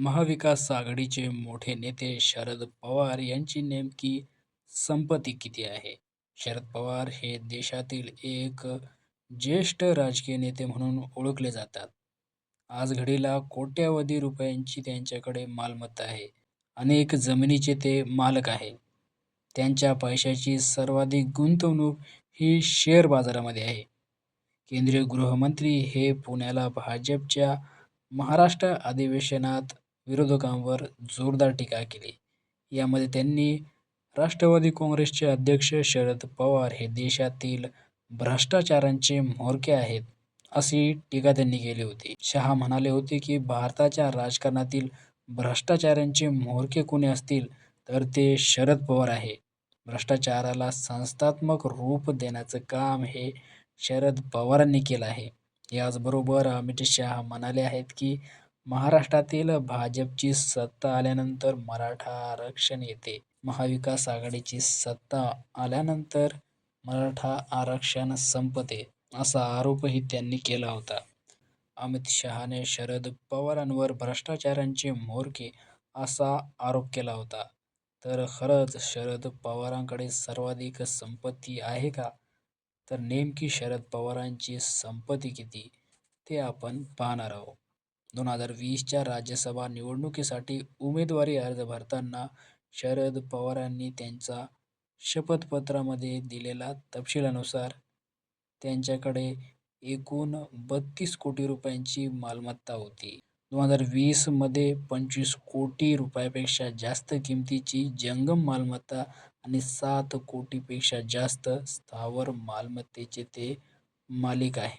महाविकास आघाडीचे मोठे नेते शरद पवार यांची नेमकी संपत्ती किती आहे? शरद पवार हे देशातील एक ज्येष्ठ राजकीय नेते म्हणून ओळखले जातात. आज घडीला कोट्यावधी रुपयांची त्यांच्याकडे मालमत्ता आहे. अनेक जमिनीचे ते मालक आहे त्यांच्या पैशाची सर्वाधिक गुंतवणूक ही शेअर बाजारामध्ये आहे. केंद्रीय गृहमंत्री हे पुण्याला भाजपच्या महाराष्ट्र अधिवेशनात विरोधकांवर जोरदार टीका केली. यामध्ये त्यांनी राष्ट्रवादी काँग्रेसचे अध्यक्ष शरद पवार हे देशातील भ्रष्टाचारांचे म्होरके आहेत, अशी टीका त्यांनी केली होती. शहा म्हणाले होते की भारताच्या राजकारणातील भ्रष्टाचारांचे म्होरके कोणी असतील तर ते शरद पवार आहे. भ्रष्टाचाराला संस्थात्मक रूप देण्याचं काम हे शरद पवारांनी केलं आहे. याचबरोबर अमित शहा म्हणाले आहेत की महाराष्ट्रातील भाजपची सत्ता आल्यानंतर मराठा आरक्षण येते. महाविकास आघाडीची सत्ता आल्यानंतर मराठा आरक्षण संपते, असा आरोपही त्यांनी केला होता. अमित शहाने शरद पवारांवर भ्रष्टाचारांचे म्होरके असा आरोप केला होता. तर खरंच शरद पवारांकडे सर्वाधिक संपत्ती आहे का? तर नेमकी शरद पवारांची संपत्ती किती, ते आपण पाहणार आहोत. दोन हजार वीसच्या राज्यसभा निवडणुकीसाठी उमेदवारी अर्ज भरताना शरद पवारांनी त्यांचा शपथपत्रामध्ये दिलेला तपशिलानुसार त्यांच्याकडे एकूण बत्तीस कोटी रुपयांची मालमत्ता होती. दोन हजार वीसमध्ये पंचवीस कोटी रुपयापेक्षा जास्त किमतीची जंगम मालमत्ता आणि सात कोटीपेक्षा जास्त स्थावर मालमत्तेचे ते मालिक आहे